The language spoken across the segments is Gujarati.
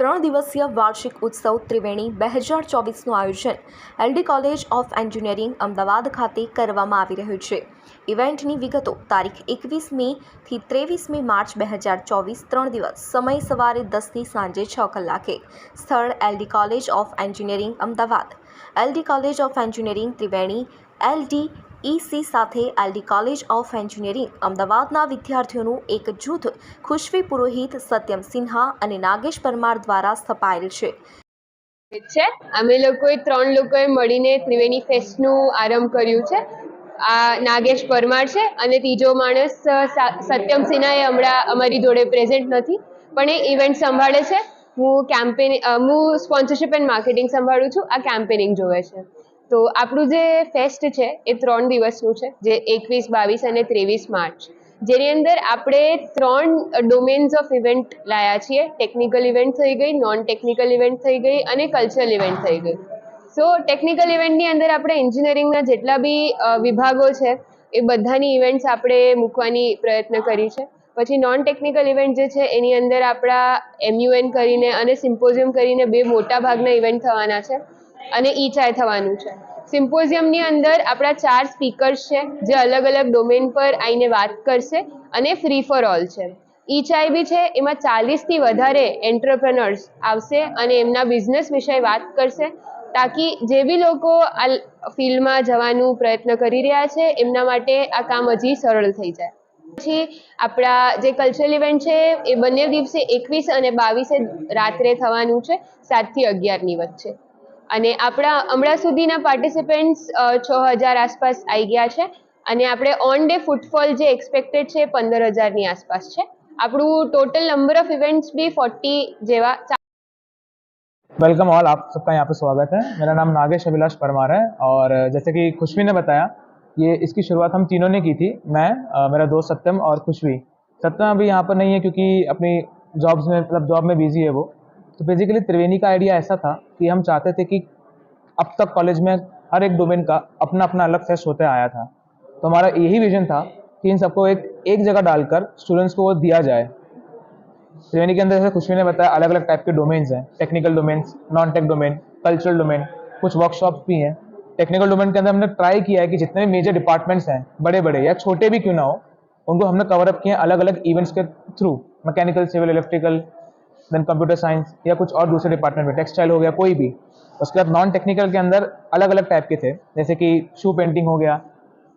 ત્રણ દિવસીય વાર્ષિક ઉત્સવ ત્રિવેણી બે હજાર ચોવીસનું આયોજન LD college of engineering Ahmedabad ખાતે કરવામાં આવી રહ્યું છે. ઇવેન્ટની વિગતો તારીખ એકવીસ મેથી ત્રેવીસ મે માર્ચ બે હજાર ચોવીસ ત્રણ દિવસ. સમય સવારે દસથી સાંજે છ કલાકે. સ્થળ LD college of engineering Ahmedabad. LD college of engineering Triveni LD EC સાથે એલડી કોલેજ ઓફ એન્જિનિયરિંગ અમદાવાદના વિદ્યાર્થીઓનું એક જૂથ ખુશ્વી પુરોહિત, સત્યમ સિન્હા અને નાગેશ પરમાર દ્વારા સ્થપાયેલ છે. છે. અમે લોકોએ ત્રણ લોકોએ મળીને ત્રિવેણી ફેસ્ટનું આરંભ કર્યું છે. આ નાગેશ પરમાર છે અને ત્રીજો માણસ સત્યમ સિન્હાએ હમણાં અમારી જોડે પ્રેઝન્ટ નથી, પણ એ ઇવેન્ટ સંભાળે છે. હું કેમ્પેન હું સ્પોન્સરશિપ એન્ડ માર્કેટિંગ સંભાળું છું. આ કેમ્પેનિંગ જોવે છે. તો આપણું જે ફેસ્ટ છે, એ ત્રણ દિવસનું છે, જે એકવીસ, બાવીસ અને ત્રેવીસ માર્ચ. જેની અંદર આપણે ત્રણ ડોમેન્સ ઓફ ઇવેન્ટ લાયા છીએ. ટેકનિકલ ઇવેન્ટ થઈ ગઈ નોન ટેકનિકલ ઇવેન્ટ થઈ ગઈ અને કલ્ચરલ ઇવેન્ટ થઈ ગઈ. સો ટેકનિકલ ઇવેન્ટની અંદર આપણે એન્જિનિયરિંગના જેટલા બી વિભાગો છે, એ બધાની ઇવેન્ટ્સ આપણે મૂકવાની પ્રયત્ન કરી છે. પછી નોન ટેકનિકલ ઇવેન્ટ જે છે, એની અંદર આપણા એમયુએન કરીને અને સિમ્પોઝિયમ કરીને બે મોટા ભાગના ઇવેન્ટ થવાના છે. અને ઈ ચાય થવાનું છે. સિમ્પોઝિયમની અંદર આપણા ચાર સ્પીકર્સ છે, જે અલગ અલગ ડોમેન પર આવીને વાત કરશે અને ફ્રી ફોર ઓલ છે. ઈ ચાય બી છે, એમાં ચાલીસથી વધારે એન્ટરપ્રનર્સ આવશે અને એમના બિઝનેસ વિશે વાત કરશે, તાકી જે બી લોકો આ ફિલ્ડમાં જવાનું પ્રયત્ન કરી રહ્યા છે, એમના માટે આ કામ હજી સરળ થઈ જાય. પછી આપણા જે કલ્ચરલ ઇવેન્ટ છે, એ બંને દિવસે એકવીસ અને બાવીસે રાત્રે થવાનું છે, સાતથી અગિયારની વચ્ચે. અને આપણા હમણાં સુધીના પાર્ટિસિપન્ટ્સ છ હજાર આસપાસ આવી ગયા છે અને આપણે ઓન ડે ફૂટફોલ જે એક્સપેક્ટેડ છે એ પંદર હજારની આસપાસ છે આપણું total number of events be forty જેવા वेलकम ऑल आप सबका यहाँ पे स्वागत है मेरा नाम नागेश अभिलाष परमार है और जैसे कि खुशवी ने बताया ये इसकी शुरुआत हम तीनों ने की थी मैं अ, मेरा दोस्त सत्यम और खुशवी सत्यम अभी यहाँ पर नहीं है क्योंकि अपनी जॉब्स में मतलब जॉब में बिजी है वो तो बेसिकली त्रिवेणी का आइडिया ऐसा था कि हम चाहते थे कि अब तक कॉलेज में हर एक डोमेन का अपना अपना अलग फेस्ट होते आया था। तो हमारा यही विजन था कि इन सबको एक एक जगह डालकर स्टूडेंट्स को वो दिया जाए। त्रिवेणी के अंदर जैसे खुशवी ने बताया अलग अलग टाइप के डोमेन्स हैं technical domains non tech domain cultural domain कुछ वर्कशॉप्स भी हैं। टेक्निकल डोमेन के अंदर हमने ट्राई किया है कि जितने भी मेजर डिपार्टमेंट्स हैं बड़े बड़े या छोटे भी क्यों ना हो, उनको हमने कवर अप किए हैं अलग अलग इवेंट्स के through mechanical civil electrical then computer science या कुछ और दूसरे डिपार्टमेंट में टेक्सटाइल हो गया, कोई भी। उसके बाद नॉन टेक्निकल के अंदर अलग अलग टाइप के थे, जैसे कि शू पेंटिंग हो गया,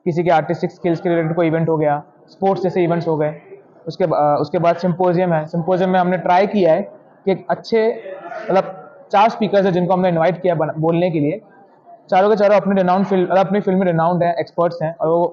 किसी के आर्टिस्टिक स्किल्स के रिलेटेड कोई इवेंट हो गया स्पोर्ट्स जैसे इवेंट्स हो गए। उसके उसके बाद सिम्पोजियम है। सिम्पोजियम में हमने ट्राई किया है कि एक अच्छे मतलब चार स्पीकर्स हैं जिनको हमने इन्वाइट किया बोलने के लिए। चारों के चारों अपने रिनाउंड फ़ील्ड मतलब अपनी फ़ील्ड में रिनाउंड है एक्सपर्ट्स हैं, और वो